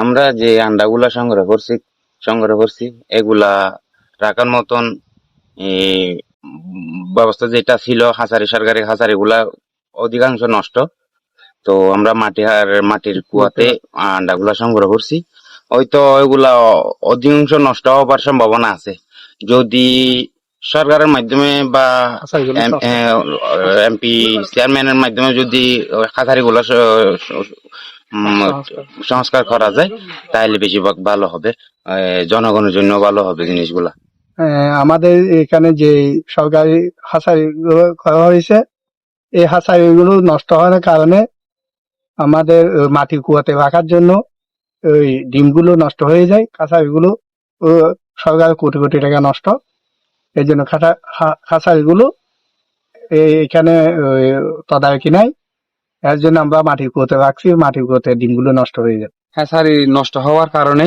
আমরা যে আন্ডাগুলা সংগ্রহ করছি সংগ্রহ করছি এগুলা রাখার মতন ব্যবস্থা যেটা ছিল হাসারি সরকারি হাসারি গুলা অধিকাংশ নষ্ট। তো আমরা মাটি আর মাটির কুয়াতে আন্ডাগুলা সংগ্রহ করছি। হয়তো এগুলা অধিকাংশ নষ্ট হওয়ার সম্ভাবনা আছে। যদি সরকারের মাধ্যমে বা এমপি চেয়ারম্যানের মাধ্যমে যদি হাজারি গুলো সংস্কার। করা যায় তাহলে বেশিরভাগ ভালো হবে। জনগণের জন্য ভালো হবে জিনিসগুলা। আমাদের এখানে যে সরকারি হাসারি করা হয়েছে এই হাসারি গুলো নষ্ট হওয়ার কারণে আমাদের মাটির কুয়াতে রাখার জন্য ওই ডিমগুলো নষ্ট হয়ে যায় খাসারি গুলো সরকার কোটি কোটি টাকা নষ্ট। এই জন্য খাসারি গুলো এখানে তদারকি নাই। এর জন্য আমরা মাটির কুয়াতে রাখছি মাটির কুয়াতে ডিমগুলো নষ্ট হয়ে যায় হ্যাচারি নষ্ট হওয়ার কারণে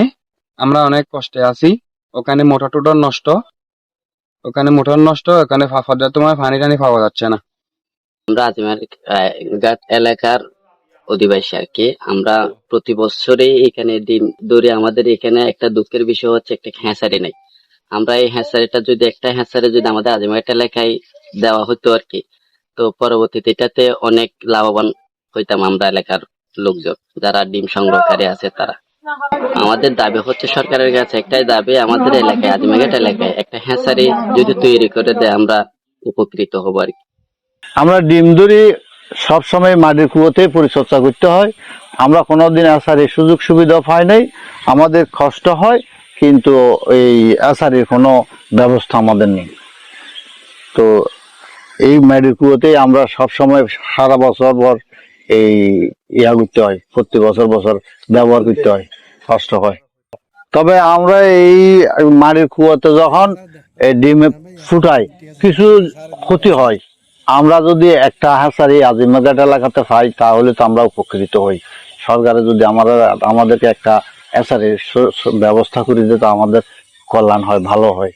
আমরা অনেক কষ্টে আছি। ওখানে মোটর টোটর নষ্ট। ওখানে মোটর নষ্ট ওখানে তোমার পানি টানি পাওয়া যাচ্ছে না। আমরা আজমের আহ, এলাকার অধিবাসী আর কি। আমরা প্রতি বছরই এখানে ডিম ধরে। আমাদের এখানে একটা দুঃখের বিষয় হচ্ছে একটা হ্যাঁসারি নাই। আমরা এই হ্যাঁসারিটা যদি একটা হ্যাঁসারি যদি আমাদের আজমের এলাকায় দেওয়া হতো আর কি তো পরবর্তীতে এটাতে অনেক লাভবান হইতাম আমরা এলাকার লোকজন, যারা ডিম সংগ্রহকারী আছে তারা। আমাদের দাবি হচ্ছে সরকারের কাছে একটাই দাবি, আমাদের এলাকায় আজমেঘাট এলাকায় একটা হ্যাঁসারি যদি তৈরি করে দেয়, আমরা উপকৃত হব আর কি। আমরা ডিম দড়ি সবসময় মাটির কুয়োতে পরিচর্যা করতে হয়। আমরা কোনোদিন আসারের সুযোগ সুবিধা পাই নাই। আমাদের কষ্ট হয়, কিন্তু এই আসারের কোনো ব্যবস্থা আমাদের নেই। তো এই মাটির কুয়োতেই আমরা সবসময় সারা বছর ভর এই ইয়া করতে হয়, প্রতি বছর বছর ব্যবহার করতে হয় কষ্ট হয়। তবে আমরা এই মাটির কুয়াতে যখন এই ডিমে ফুটাই, কিছু ক্ষতি হয়। আমরা যদি একটা হাসারি আজিমাঘাট এলাকাতে পাই, তাহলে তো আমরা উপকৃত হই। সরকারে যদি আমরা আমাদেরকে একটা সু- ব্যবস্থা করে দিতে আমাদের কল্যাণ হয়, ভালো হয়।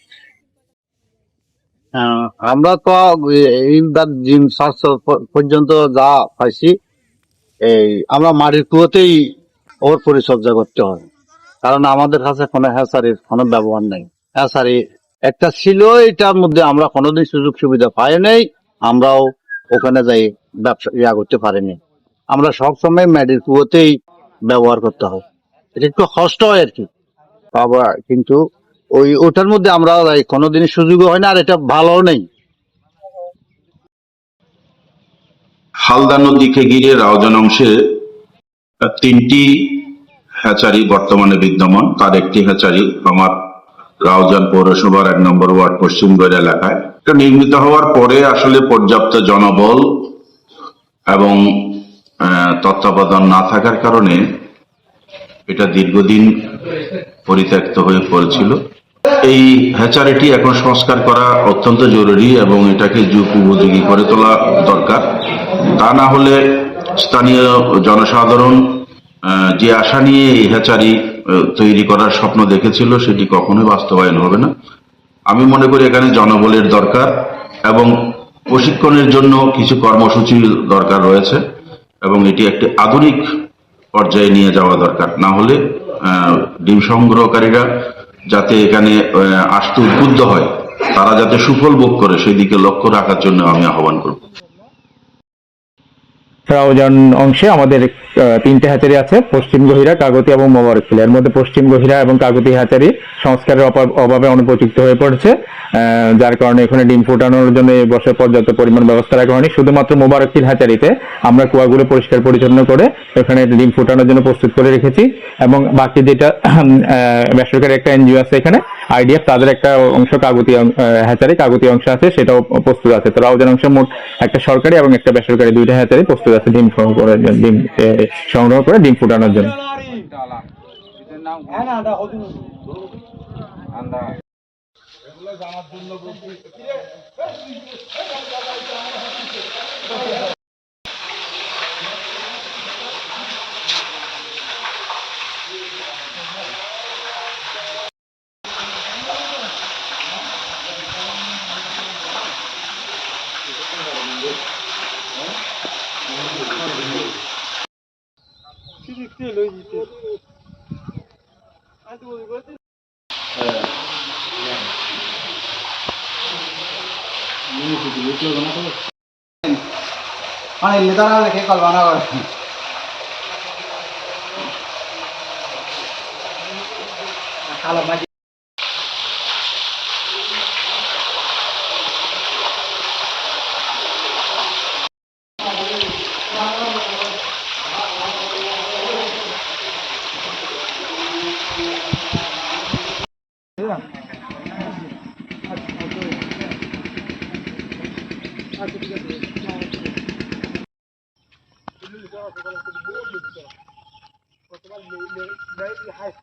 আমরা তো এইবার জিম স্বাস্থ্য পর্যন্ত যা পাইছি এই, আমরা মাটির কুয়োতেই ওর পরিচর্যা করতে হয়। কারণ আমাদের কাছে কোনো হ্যাসারির কোনো ব্যবহার নেই। হ্যাসারি একটা ছিল, এটার মধ্যে আমরা কোনোদিন সুযোগ সুবিধা পাই নাই, আমরাও ওখানে যাই ব্যবসা, ইয়া করতে পারিনি। আমরা সবসময় মেডির কুয়োতেই ব্যবহার করতে হয়। এটা একটু কষ্ট হয় আর কি। বাবা, কিন্তু ওই, ওটার মধ্যে আমরা কোনোদিন সুযোগও হয় না, আর এটা ভালো নেই। হালদা নদীকে ঘিরে রাউজান অংশে তিনটি হ্যাচারি বর্তমানে বিদ্যমান। তার একটি হ্যাচারি আমার রাউজান পৌরসভার এক নম্বর ওয়ার্ড পশ্চিম গড় এলাকায়। এটা নির্মিত হওয়ার পরে আসলে পর্যাপ্ত জনবল এবং তত্ত্বাবধান না থাকার কারণে এটা দীর্ঘদিন পরিত্যক্ত হয়ে পড়েছিল। এই হ্যাচারিটি এখন সংস্কার করা অত্যন্ত জরুরি এবং এটাকে যুগ উপযোগী করে তোলা দরকার। তা না হলে স্থানীয় জনসাধারণ যে আশা নিয়ে এই হ্যাচারি তৈরি করার স্বপ্ন দেখেছিল সেটি কখনোই বাস্তবায়ন হবে না। আমি মনে করি এখানে জনবলের দরকার এবং প্রশিক্ষণের জন্য কিছু কর্মসূচি দরকার রয়েছে এবং এটি একটি আধুনিক পর্যায়ে নিয়ে যাওয়া দরকার। না হলে ডিম সংগ্রহকারীরা যাতে এখানে আসতে উদ্বুদ্ধ হয়, তারা যাতে সুফল ভোগ করে সেদিকে লক্ষ্য রাখার জন্য আমি আহ্বান করব। রাউজান অংশে আমাদের তিনটে হ্যাচারি আছে, পশ্চিম গহিরা, কাগতি এবং মোবারকখিল এর মধ্যে পশ্চিম গহিরা এবং কাগতি হ্যাচারি সংস্কারের অভাবে অনুপযুক্ত হয়ে পড়েছে। যার কারণে এখানে ডিম ফোটানোর জন্য এই বছর পর্যাপ্ত পরিমাণ ব্যবস্থা রাখা হয়নি। শুধুমাত্র মোবারকখিল হ্যাচারিতে আমরা কুয়াগুলো পরিষ্কার পরিচ্ছন্ন করে এখানে ডিম ফোটানোর জন্য প্রস্তুত করে রেখেছি। এবং বাকি যেটা বেসরকারি একটা এনজিও আছে এখানে, আইডিএফ, তাদের একটা অংশ কাগতি হ্যাচারি কাগতি অংশ আছে, সেটাও প্রস্তুত আছে। তো রাউজান অংশ মোট একটা সরকারি এবং একটা বেসরকারি দুইটা হ্যাচারি প্রস্তুত আছে ডিম সংগ্রহ করার জন্য ডিম সংগ্রহ করে ডিম ফুটানোর জন্য Huh? Estilo, estilo. ஆனால் இல்லை தான் அவளை கேட்கல் வேணா காலை மாதிரி القراءة ولا تقول بوجه القراءة وطبعا لا يحاسب